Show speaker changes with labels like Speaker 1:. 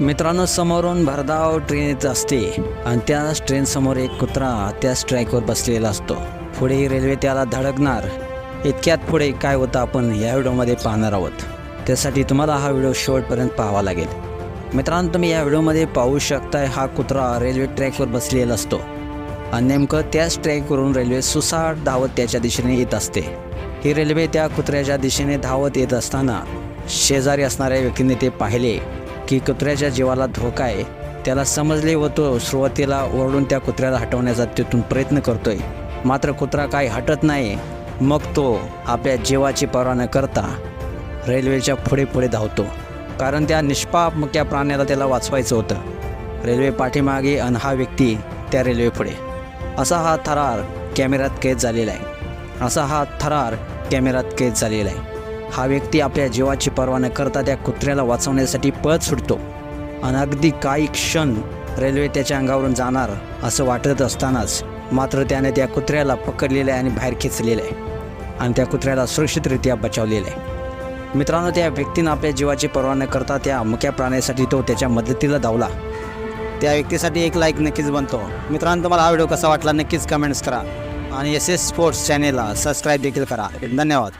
Speaker 1: मित्रांनो समोरून भरधाव ट्रेन येत असते आणि त्याच ट्रेनसमोर एक कुत्रा त्याच ट्रॅकवर बसलेला असतो. पुढे रेल्वे त्याला धडकणार. इतक्यात पुढे काय होतं आपण या व्हिडिओमध्ये पाहणार आहोत. त्यासाठी तुम्हाला हा व्हिडिओ शेवटपर्यंत पाहावा लागेल. मित्रांनो तुम्ही या व्हिडिओमध्ये पाहू शकताय हा कुत्रा रेल्वे ट्रॅकवर बसलेला असतो आणि नेमकं त्याच ट्रॅकवरून रेल्वे सुसाट धावत त्याच्या दिशेने येत असते. ही रेल्वे त्या कुत्र्याच्या दिशेने धावत येत असताना शेजारी असणाऱ्या व्यक्तीने ते पाहिले. की कुत्र्याच्या जीवाला धोका आहे. त्याला समजले व तो सुरुवातीला ओरडून त्या कुत्र्याला हटवण्याचा तिथून प्रयत्न करतोय. मात्र कुत्रा काही हटत नाही. मग तो आपल्या जीवाची पर्वा न करता रेल्वेच्या पुढे पुढे धावतो. कारण त्या निष्पाप मुक्या प्राण्याला त्याला वाचवायचं होतं. रेल्वे पाठीमागे अन हा व्यक्ती त्या रेल्वे पुढे. असा हा थरार कॅमेऱ्यात कैद झालेला आहे. असा हा थरार कॅमेऱ्यात कैद झालेला आहे. हा व्यक्ती आपल्या जीवाची पर्वा न करता त्या कुत्र्याला वाचवण्यासाठी पळत सुटतो. आणि अगदी काही क्षण रेल्वे त्याच्या अंगावरून जाणार असं वाटत असतानाच मात्र त्याने त्या कुत्र्याला पकडलेलं आहे आणि बाहेर खेचलेलं आहे. आणि त्या कुत्र्याला सुरक्षितरित्या बचावलेलं आहे. मित्रांनो त्या व्यक्तीनं आपल्या जीवाची पर्वा न करता त्या मुक्या प्राण्यासाठी तो त्याच्या मदतीला धावला. त्या व्यक्तीसाठी एक लाईक नक्कीच बनतो. मित्रांनो तुम्हाला हा व्हिडिओ कसा वाटला नक्कीच कमेंट्स करा. आणि एस एस स्पोर्ट्स चॅनेलला सबस्क्राईब देखील करा. धन्यवाद.